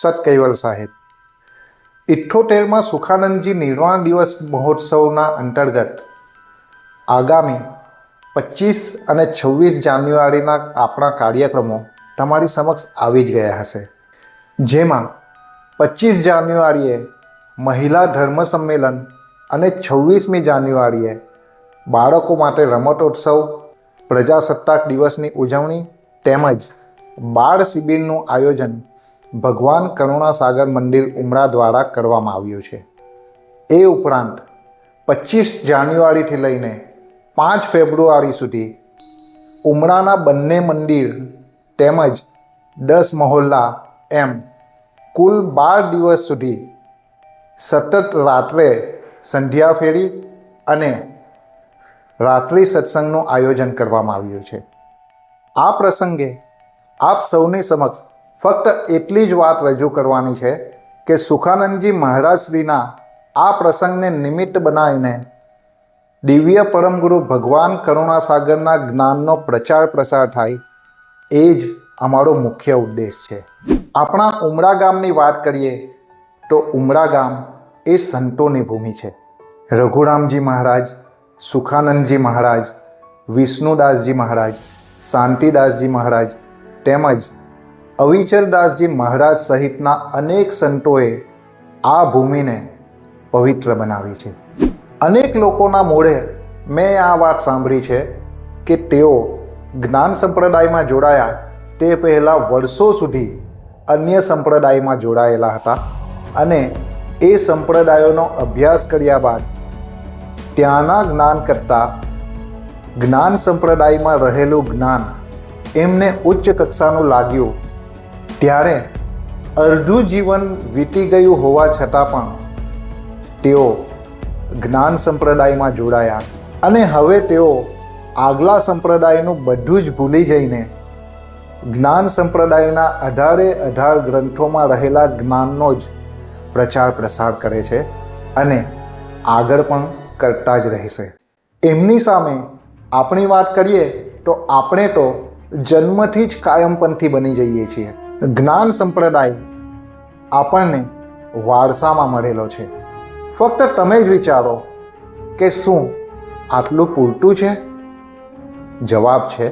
સત કૈવલ સાહેબ. ઇઠ્ઠોતેરમાં સુખાનંદજી નિર્વાણ દિવસ મહોત્સવના અંતર્ગત આગામી પચીસ અને છવ્વીસ જાન્યુઆરીના આપણા કાર્યક્રમો તમારી સમક્ષ આવી જ ગયા હશે. જેમાં પચીસ જાન્યુઆરીએ મહિલા ધર્મ સંમેલન અને છવ્વીસમી જાન્યુઆરીએ બાળકો માટે રમતોત્સવ, પ્રજાસત્તાક દિવસની ઉજવણી તેમજ બાળ શિબિરનું આયોજન ભગવાન કરુણાસાગર મંદિર ઉમરા દ્વારા કરવામાં આવ્યું છે. એ ઉપરાંત પચીસ જાન્યુઆરીથી લઈને પાંચ ફેબ્રુઆરી સુધી ઉમરાના બંને મંદિર તેમજ દસ મહોલ્લા એમ કુલ બાર દિવસ સુધી સતત રાત્રે સંધ્યા ફેરી અને રાત્રિ સત્સંગનું આયોજન કરવામાં આવ્યું છે. આ પ્રસંગે આપ સૌની સમક્ષ ફક્ત એટલી જ વાત રજૂ કરવાની છે કે સુખાનંદજી મહારાજશ્રીના આ પ્રસંગને નિમિત્ત બનાવીને દિવ્ય પરમગુરુ ભગવાન કરુણાસાગરના જ્ઞાનનો પ્રચાર પ્રસાર થાય, એ જ અમારો મુખ્ય ઉદ્દેશ છે. આપણા ઉમરા ગામની વાત કરીએ તો ઉમરા ગામ એ સંતોની ભૂમિ છે. રઘુરામજી મહારાજ, સુખાનંદજી મહારાજ, વિષ્ણુદાસજી મહારાજ, શાંતિદાસજી મહારાજ તેમજ અવિચરદાસજી મહારાજ સહિતના અનેક સંતોએ આ ભૂમિને પવિત્ર બનાવી છે. અનેક લોકોના મોઢે મેં આ વાત સાંભળી છે કે તેઓ જ્ઞાન સંપ્રદાયમાં જોડાયા તે પહેલાં વર્ષો સુધી અન્ય સંપ્રદાયમાં જોડાયેલા હતા અને એ સંપ્રદાયોનો અભ્યાસ કર્યા બાદ ત્યાંના જ્ઞાન કરતાં જ્ઞાન સંપ્રદાયમાં રહેલું જ્ઞાન એમને ઉચ્ચ કક્ષાનું લાગ્યું ત્યારે અડધું જીવન વીતી ગયું હોવા છતાં પણ તેઓ જ્ઞાન સંપ્રદાયમાં જોડાયા. અને હવે તેઓ આગલા સંપ્રદાયનું બધું જ ભૂલી જઈને જ્ઞાન સંપ્રદાયના અઢારે અઢાર ગ્રંથોમાં રહેલા જ્ઞાનનો જ પ્રચાર પ્રસાર કરે છે અને આગળ પણ કરતા જ રહેશે. એમની સામે આપણી વાત કરીએ તો આપણે તો જન્મથી જ કાયમપંથી બની જઈએ છીએ. જ્ઞાન સંપ્રદાય આપણને વારસામાં મળેલો છે. ફક્ત તમે જ વિચારો કે શું આટલું પૂરતું છે? જવાબ છે,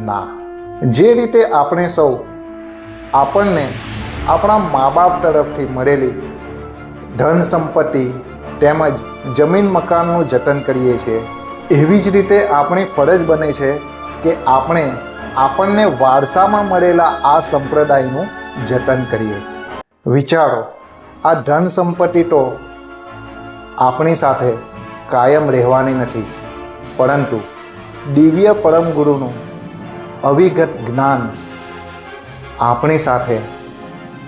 ના. જે રીતે આપણે સૌ આપણને આપણા મા બાપ તરફથી મળેલી ધન સંપત્તિ તેમજ જમીન મકાનનું જતન કરીએ છીએ, એવી જ રીતે આપણી ફરજ બને છે કે આપણે આપણને વારસામાં મળેલા આ સંપ્રદાયનું જતન કરીએ. વિચારો, આ ધન સંપત્તિ તો આપણી સાથે કાયમ રહેવાની નથી, પરંતુ દિવ્ય પરમ ગુરુનું અવિગત જ્ઞાન આપણી સાથે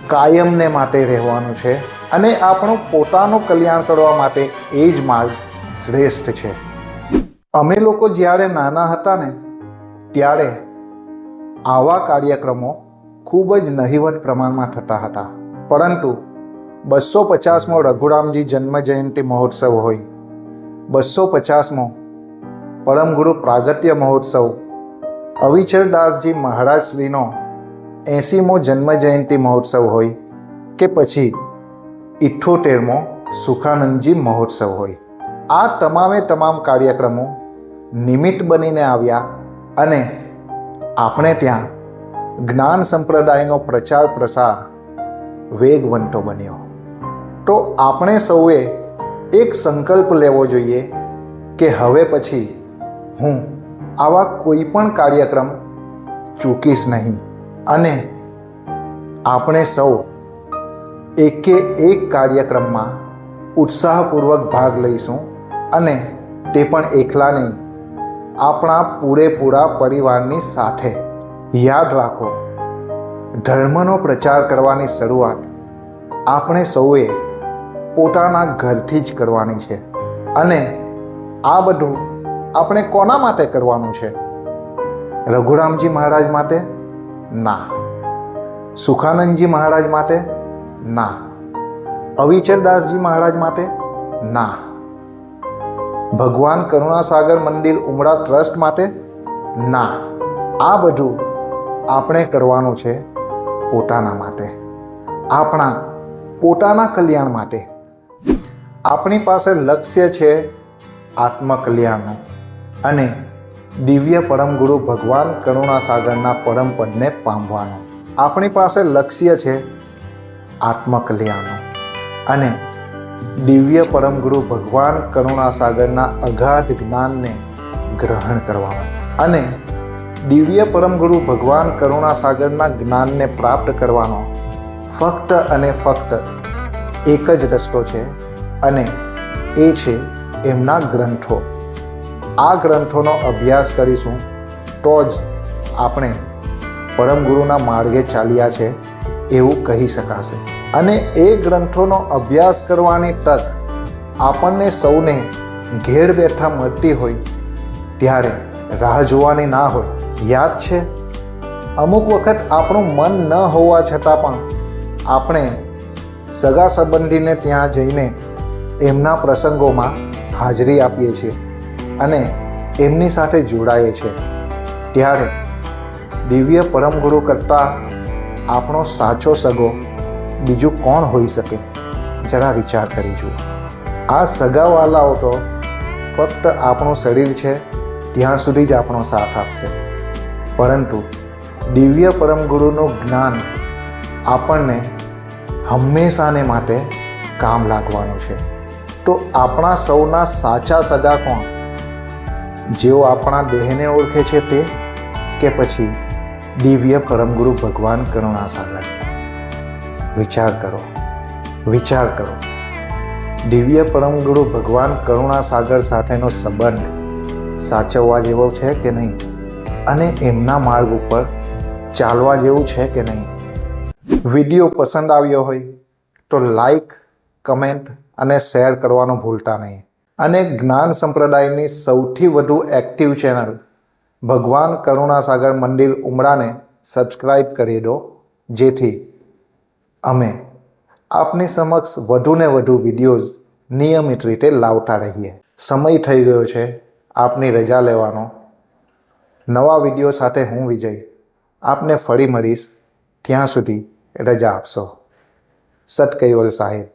કાયમને માટે રહેવાનું છે અને આપણું પોતાનું કલ્યાણ કરવા માટે એ જ માર્ગ શ્રેષ્ઠ છે. અમે લોકો જ્યારે નાના હતા ને, ત્યારે આવા કાર્યક્રમો ખૂબ જ નહિવત પ્રમાણમાં થતા હતા. પરંતુ બસો પચાસમો રઘુરામજી જન્મ જયંતિ મહોત્સવ હોય બસો પચાસમો પરમગુરુ પ્રાગત્ય મહોત્સવ અવિચરદાસજી મહારાજ શ્રીનો એંસીમો જન્મ જયંતિ મહોત્સવ હોય કે પછી ઇઠ્ઠોતેરમો સુખાનંદજી મહોત્સવ હોય. આ તમામે તમામ કાર્યક્રમો નિમિત્ત બનીને આવ્યા અને આપણે ત્યાં જ્ઞાન સંપ્રદાયનો પ્રચાર પ્રસાર વેગવંતો બન્યો. તો આપણે સૌએ એક સંકલ્પ લેવો જોઈએ કે હવે પછી હું આવા કોઈ પણ કાર્યક્રમ ચૂકીશ નહીં. અને આપણે સૌ એકે એક કાર્યક્રમમાં ઉત્સાહપૂર્વક ભાગ લઈશું અને તે પણ એકલા નહીં. આપણા પૂરેપૂરા પરિવારની સાથે. યાદ રાખો, ધર્મનો પ્રચાર કરવાની શરૂઆત આપણે સૌએ પોતાના ઘરથી જ કરવાની છે. અને આ બધું આપણે કોના માટે કરવાનું છે? રઘુરામજી મહારાજ માટે? ના. સુખાનંદજી મહારાજ માટે? ના. અવિચરદાસજી મહારાજ માટે? ના. ભગવાન કરુણાસાગર મંદિર ઉમરા ટ્રસ્ટ માટે? ના. આ બધું આપણે કરવાનું છે પોતાના માટે. આપણા પોતાના કલ્યાણ માટે. આપણી પાસે લક્ષ્ય છે આત્મકલ્યાણનું. અને દિવ્ય પરમ ગુરુ ભગવાન કરુણાસાગરના પરમપદને પામવાનું. આપણી પાસે લક્ષ્ય છે આત્મકલ્યાણનું. અને દિવ્ય પરમ ગુરુ ભગવાન કરુણાસાગરના અગાધ જ્ઞાનને ગ્રહણ કરવાનો અને દિવ્ય પરમ ગુરુ ભગવાન કરુણાસાગરના જ્ઞાનને પ્રાપ્ત કરવાનો ફક્ત અને ફક્ત એક જ રસ્તો છે અને એ છે એમના ગ્રંથો. આ ગ્રંથોનો અભ્યાસ કરીશું તો જ આપણે પરમ ગુરુના માર્ગે ચાલ્યા છે એવું કહી શકાશે. અને એ ગ્રંથોનો અભ્યાસ કરવાની તક આપણને સૌને ઘેર બેઠા મળતી હોય, ત્યારે રાહ જોવાની ના હોય. યાદ છે? અમુક વખત આપણું મન ન હોવા છતાં પણ આપણે સગા સંબંધીને ત્યાં જઈને એમના પ્રસંગોમાં હાજરી આપીએ છીએ અને એમની સાથે જોડાઈએ છીએ. ત્યારે દિવ્ય પરમ ગુરુ કરતાં આપણો સાચો સગો બીજું કોણ હોઈ શકે? જરા વિચાર કરી જુઓ. આ સગાવાલાઓ તો ફક્ત આપણું શરીર છે, ત્યાં સુધી જ આપણો સાથ આપશે. પરંતુ દિવ્ય પરમ ગુરુનું જ્ઞાન આપણને હંમેશાને માટે કામ લાગવાનું છે. તો આપણા સૌના સાચા સગા કોણ? જેઓ આપણા દેહને ઓળખે છે તે? કે પછી દિવ્ય પરમગુરુ ભગવાન કરુણાસાગર? વિચાર કરો. વિચાર કરો. દિવ્ય પરમગુરુ ભગવાન કરુણાસાગર સાથેનો સંબંધ સાચવવા જેવો છે કે નહીં? અને એમના માર્ગ ઉપર ચાલવા જેવું છે કે નહીં? વીડિયો પસંદ આવ્યો હોય તો લાઈક, કમેન્ટ અને શેર કરવાનું ભૂલતા નહીં. અને જ્ઞાન સંપ્રદાયની સૌથી વધુ એક્ટિવ ચેનલ ભગવાન કરુણાસાગર મંદિર ઉમરાને સબસ્ક્રાઈબ કરી દો, જેથી અમે આપની સમક્ષ વધુને વધુ વિડીયોઝ નિયમિત રીતે લાવતા રહીએ. સમય થઈ ગયો છે, આપની રજા લેવાનો. નવા વીડિયો સાથે હું વિજય. આપને ફરી મળીશ. ત્યાં સુધી રજા આપશો. સત કૈવલ સાહેબ.